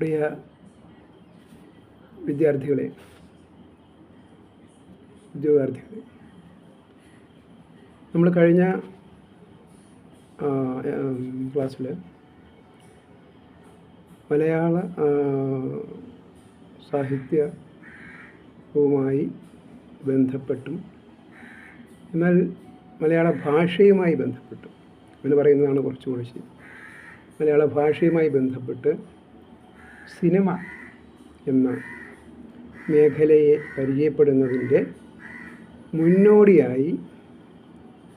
പ്രിയ വിദ്യാർത്ഥികളെ ഉദ്യോഗാർത്ഥികളെ. നമ്മൾ കഴിഞ്ഞ ക്ലാസ്സിൽ മലയാള സാഹിത്യവുമായി ബന്ധപ്പെട്ടും എന്നാൽ മലയാള ഭാഷയുമായി ബന്ധപ്പെട്ടും. എന്ന് പറയുന്നതാണ് കുറച്ചുകൂടി ശരി. മലയാള ഭാഷയുമായി ബന്ധപ്പെട്ട് സിനിമ എന്ന മേഖലയെ പരിചയപ്പെടുന്നതിന്റെ മുന്നോടിയായി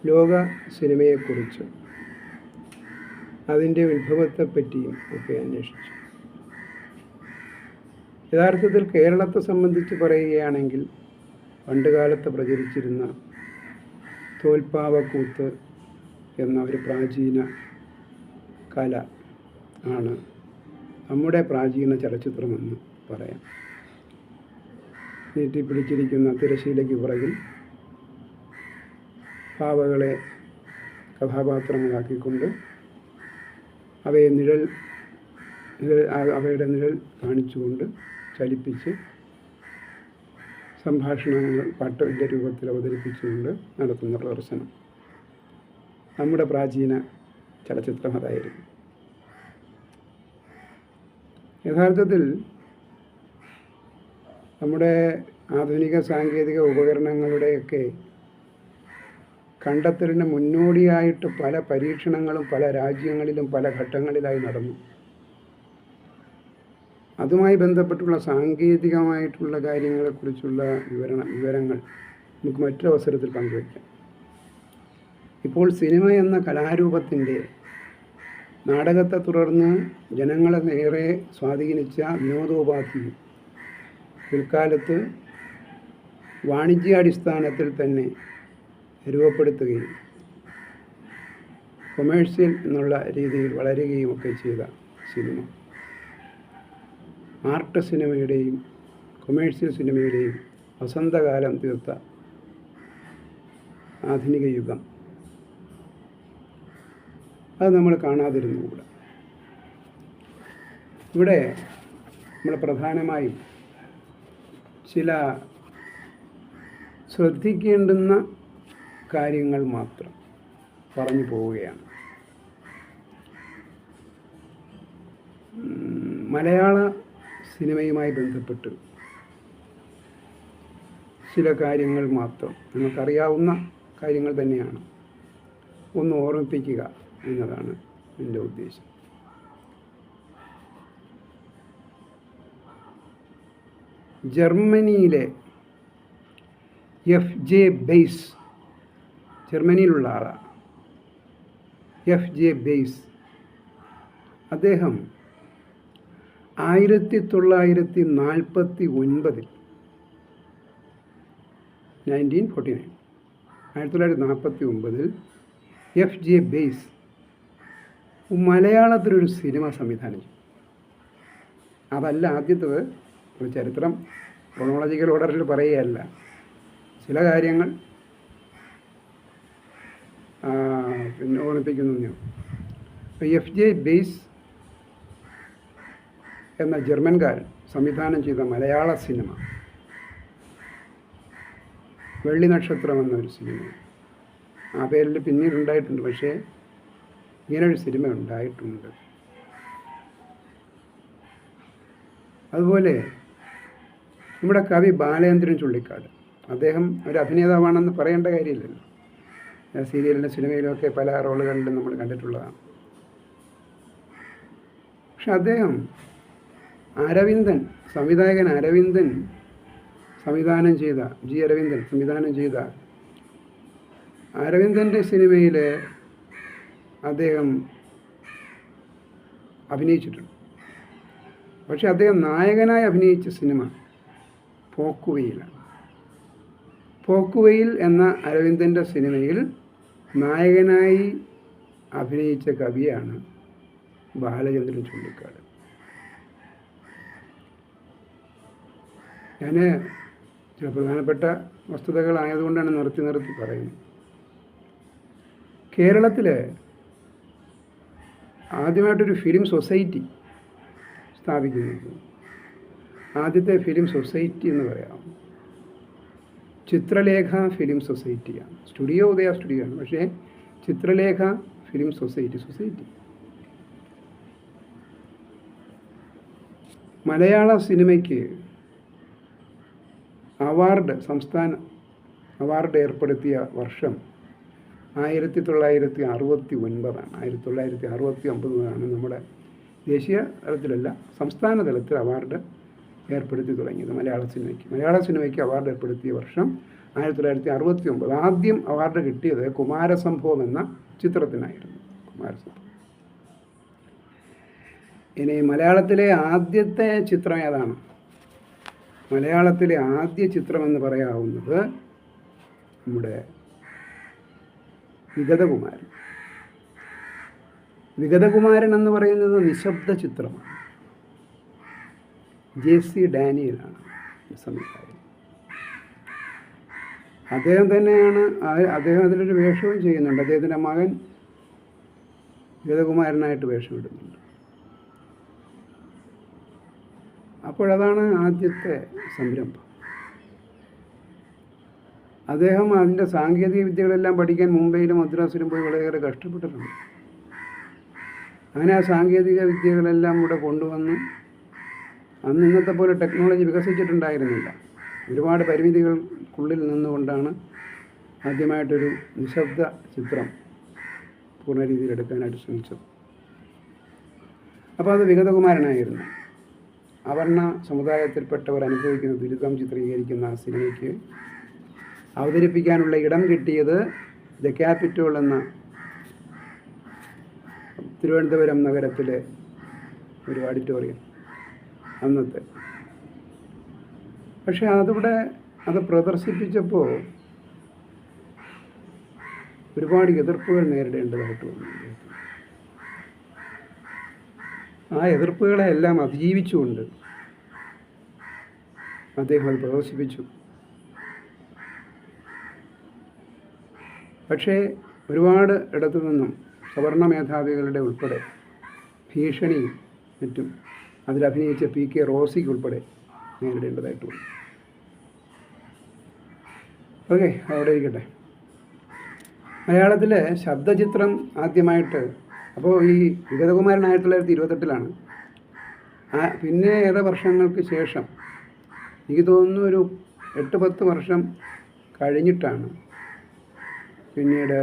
ലോക സിനിമയെക്കുറിച്ചും അതിന്റെ ഉത്ഭവത്തെപ്പറ്റിയും ഒക്കെ അന്വേഷിച്ചു. യഥാർത്ഥത്തിൽ കേരളത്തെ സംബന്ധിച്ച് പറയുകയാണെങ്കിൽ പണ്ടുകാലത്ത് പ്രചരിച്ചിരുന്ന തോൽപ്പാവക്കൂത്ത് എന്ന ഒരു പ്രാചീന കല ആണ് നമ്മുടെ പ്രാചീന ചലച്ചിത്രമെന്ന് പറയാം. നീട്ടിപ്പിടിച്ചിരിക്കുന്ന തിരശീലയ്ക്ക് പുറകിൽ പാവകളെ കഥാപാത്രങ്ങളാക്കിക്കൊണ്ട് അവയെ നിഴൽ അവയുടെ നിഴൽ കാണിച്ചുകൊണ്ട് ചലിപ്പിച്ച് സംഭാഷണങ്ങൾ പാട്ടിന്റെ രൂപത്തിൽ അവതരിപ്പിച്ചുകൊണ്ട് നടത്തുന്ന പ്രദർശനം. നമ്മുടെ പ്രാചീന ചലച്ചിത്രം അതായിരുന്നു യഥാർത്ഥത്തിൽ നമ്മുടെ ആധുനിക സാങ്കേതിക ഉപകരണങ്ങളുടെയൊക്കെ കണ്ടെത്തലിന് മുന്നോടിയായിട്ട് പല പരീക്ഷണങ്ങളും പല രാജ്യങ്ങളിലും പല ഘട്ടങ്ങളിലായി നടന്നു. അതുമായി ബന്ധപ്പെട്ടുള്ള സാങ്കേതികമായിട്ടുള്ള കാര്യങ്ങളെക്കുറിച്ചുള്ള വിവരണ വിവരങ്ങൾ നമുക്ക് മറ്റൊരവസരത്തിൽ പങ്കുവയ്ക്കാം. ഇപ്പോൾ സിനിമ എന്ന കലാരൂപത്തിന്റെ നാടകത്തെ തുടർന്ന് ജനങ്ങളെ നേരെ സ്വാധീനിച്ച വിനോദോപാധി. പിൽക്കാലത്ത് വാണിജ്യാടിസ്ഥാനത്തിൽ തന്നെ രൂപപ്പെടുത്തുകയും കൊമേഴ്സ്യൽ എന്നുള്ള രീതിയിൽ വളരുകയും ഒക്കെ ചെയ്ത സിനിമ. ആർട്ട് സിനിമയുടെയും കൊമേഴ്സ്യൽ സിനിമയുടെയും വസന്തകാലം തീർത്ത ആധുനിക യുഗം. അത് നമ്മൾ കാണാതിരുന്നുകൂടാ. ഇവിടെ നമ്മൾ പ്രധാനമായും ചില ശ്രദ്ധിക്കേണ്ടുന്ന കാര്യങ്ങൾ മാത്രം പറഞ്ഞു പോവുകയാണ്. മലയാള സിനിമയുമായി ബന്ധപ്പെട്ട് ചില കാര്യങ്ങൾ മാത്രം. നമുക്കറിയാവുന്ന കാര്യങ്ങൾ തന്നെയാണ്. ഒന്ന് ഓർമ്മിപ്പിക്കുക. എന്നതാണ് എന്റെ ഉദ്ദേശം. ജർമ്മനിയിലെ എഫ് ജെ ബെയ്സ് ജർമ്മനിയിലുള്ള ആളാണ് എഫ് ജെ ബെയ്സ്. അദ്ദേഹം ആയിരത്തി തൊള്ളായിരത്തി നാൽപ്പത്തി ഒൻപതിൽ നയന്റീൻ ഫോർട്ടി നയൻ ആയിരത്തി തൊള്ളായിരത്തി നാൽപ്പത്തി ഒമ്പതിൽ എഫ് ജെ ബെയ്സ് മലയാളത്തിലൊരു സിനിമ സംവിധാനം. ചെയ്യും അതല്ല ആദ്യത്തത് ഒരു ചരിത്രം ക്രോണോളജിക്കൽ ഓർഡറിൽ പറയുകയല്ല. ചില കാര്യങ്ങൾ പിന്നെ ഓർമ്മിപ്പിക്കുന്നു എഫ് ജെ ബേസ് എന്ന ജർമ്മൻകാരൻ സംവിധാനം ചെയ്ത മലയാള സിനിമ വെള്ളി നക്ഷത്രം എന്നൊരു സിനിമ. ആ പേരിൽ പിന്നീടുണ്ടായിട്ടുണ്ട്. പക്ഷേ ഇങ്ങനൊരു സിനിമ ഉണ്ടായിട്ടുണ്ട്. അതുപോലെ നമ്മുടെ കവി ബാലേന്ദ്രൻ ചുള്ളിക്കാട്. അദ്ദേഹം ഒരു അഭിനേതാവാണെന്ന് പറയേണ്ട കാര്യമില്ലല്ലോ. സീരിയലിലും സിനിമയിലും ഒക്കെ പല റോളുകളിലും നമ്മൾ കണ്ടിട്ടുള്ളതാണ്. പക്ഷെ അദ്ദേഹം അരവിന്ദൻ സംവിധായകൻ അരവിന്ദൻ സംവിധാനം ചെയ്ത ജി അരവിന്ദൻ സംവിധാനം ചെയ്ത അരവിന്ദന്റെ സിനിമയിൽ അദ്ദേഹം അഭിനയിച്ചിട്ടുണ്ട്. പക്ഷെ അദ്ദേഹം നായകനായി അഭിനയിച്ച സിനിമ പോക്കുവയിലാണ് പോക്കുവയിൽ എന്ന അരവിന്ദന്റെ സിനിമയിൽ നായകനായി അഭിനയിച്ച കവിയാണ് ബാലചന്ദ്രൻ ചുള്ളിക്കാട്. ഞാൻ ചില പ്രധാനപ്പെട്ട വസ്തുതകളായതുകൊണ്ടാണ് നിർത്തി നിർത്തി പറയുന്നത്. കേരളത്തിൽ ആദ്യമായിട്ടൊരു ഫിലിം സൊസൈറ്റി സ്ഥാപിക്കുന്നത്. ആദ്യത്തെ ഫിലിം സൊസൈറ്റി എന്ന് പറയാം. ചിത്രലേഖ ഫിലിം സൊസൈറ്റിയാണ്. സ്റ്റുഡിയോ ഉദയ സ്റ്റുഡിയോ ആണ് പക്ഷേ ചിത്രലേഖ ഫിലിം സൊസൈറ്റി സൊസൈറ്റി. മലയാള സിനിമയ്ക്ക് അവാർഡ് സംസ്ഥാന അവാർഡ് ഏർപ്പെടുത്തിയ വർഷം ആയിരത്തി തൊള്ളായിരത്തി അറുപത്തി ഒൻപതാണ് ആയിരത്തി തൊള്ളായിരത്തി അറുപത്തി ഒമ്പതിലാണ് നമ്മുടെ ദേശീയ തലത്തിലല്ല സംസ്ഥാന തലത്തിൽ അവാർഡ് ഏർപ്പെടുത്തി തുടങ്ങിയത് മലയാള സിനിമയ്ക്ക്. മലയാള സിനിമയ്ക്ക് അവാർഡ് ഏർപ്പെടുത്തിയ വർഷം ആയിരത്തി തൊള്ളായിരത്തി അറുപത്തി ഒമ്പത് ആദ്യം അവാർഡ് കിട്ടിയത് കുമാരസംഭവം എന്ന ചിത്രത്തിനായിരുന്നു. കുമാരസംഭവം. ഇനി മലയാളത്തിലെ ആദ്യത്തെ ചിത്രം ഏതാണ്? മലയാളത്തിലെ ആദ്യ ചിത്രം എന്ന് പറയാവുന്നത് നമ്മുടെ വിഗതകുമാരൻ. വിഗതകുമാരൻ എന്ന് പറയുന്നത് നിശബ്ദ ചിത്രമാണ്. ജെ സി ഡാനിയലാണ് സംവിധായകൻ അദ്ദേഹം തന്നെയാണ് അദ്ദേഹം അതിലൊരു വേഷവും ചെയ്യുന്നുണ്ട്. അദ്ദേഹത്തിന്റെ മകൻ വിഗതകുമാരനായിട്ട് വേഷമിടുന്നുണ്ട്. അപ്പോഴതാണ് ആദ്യത്തെ സംരംഭം. അദ്ദേഹം അതിന്റെ സാങ്കേതിക വിദ്യകളെല്ലാം പഠിക്കാൻ മുംബൈയിലും മദ്രാസിലും പോയി വളരെയേറെ കഷ്ടപ്പെട്ടിട്ടുണ്ട്. അങ്ങനെ ആ സാങ്കേതിക വിദ്യകളെല്ലാം ഇവിടെ കൊണ്ടുവന്ന് അന്ന് ഇന്നത്തെ പോലെ ടെക്നോളജി വികസിച്ചിട്ടുണ്ടായിരുന്നില്ല. ഒരുപാട് പരിമിതികൾക്കുള്ളിൽ നിന്നുകൊണ്ടാണ് ആദ്യമായിട്ടൊരു നിശബ്ദ ചിത്രം പൂർണ രീതിയിൽ എടുക്കാനായിട്ട് ശ്രമിച്ചത്. അപ്പോൾ അത് വിഗതകുമാരനായിരുന്നു. അവർണ സമുദായത്തിൽപ്പെട്ടവർ അനുഭവിക്കുന്ന ദുരിതം ചിത്രീകരിക്കുന്ന ആ സിനിമയ്ക്ക് അവതരിപ്പിക്കാനുള്ള ഇടം കിട്ടിയത് ദ ക്യാപിറ്റോൾ എന്ന തിരുവനന്തപുരം നഗരത്തിലെ ഒരു ഓഡിറ്റോറിയം അന്നത്തെ. പക്ഷെ അതിവിടെ അത് പ്രദർശിപ്പിച്ചപ്പോൾ ഒരുപാട് എതിർപ്പുകൾ നേരിടേണ്ടതായിട്ട് വന്നു ആ എതിർപ്പുകളെ എല്ലാം അതിജീവിച്ചുകൊണ്ട് അദ്ദേഹം അത് പ്രദർശിപ്പിച്ചു. പക്ഷേ ഒരുപാട് ഇടത്തു നിന്നും സവർണ മേധാവികളുടെ ഉൾപ്പെടെ ഭീഷണിയും മറ്റും അതിലഭിനയിച്ച പി കെ റോസിക്ക് ഉൾപ്പെടെ നേരിടേണ്ടതായിട്ടുണ്ട്. ഓക്കെ അവിടെ ഇരിക്കട്ടെ. മലയാളത്തിലെ ശബ്ദചിത്രം ആദ്യമായിട്ട് അപ്പോൾ ഈ വിഗതകുമാരൻ ആയിരത്തി തൊള്ളായിരത്തി ഇരുപത്തെട്ടിലാണ് പിന്നെ ഏറെ വർഷങ്ങൾക്ക് ശേഷം എനിക്ക് തോന്നുന്നു ഒരു എട്ട് പത്ത് വർഷം കഴിഞ്ഞിട്ടാണ് പിന്നീട്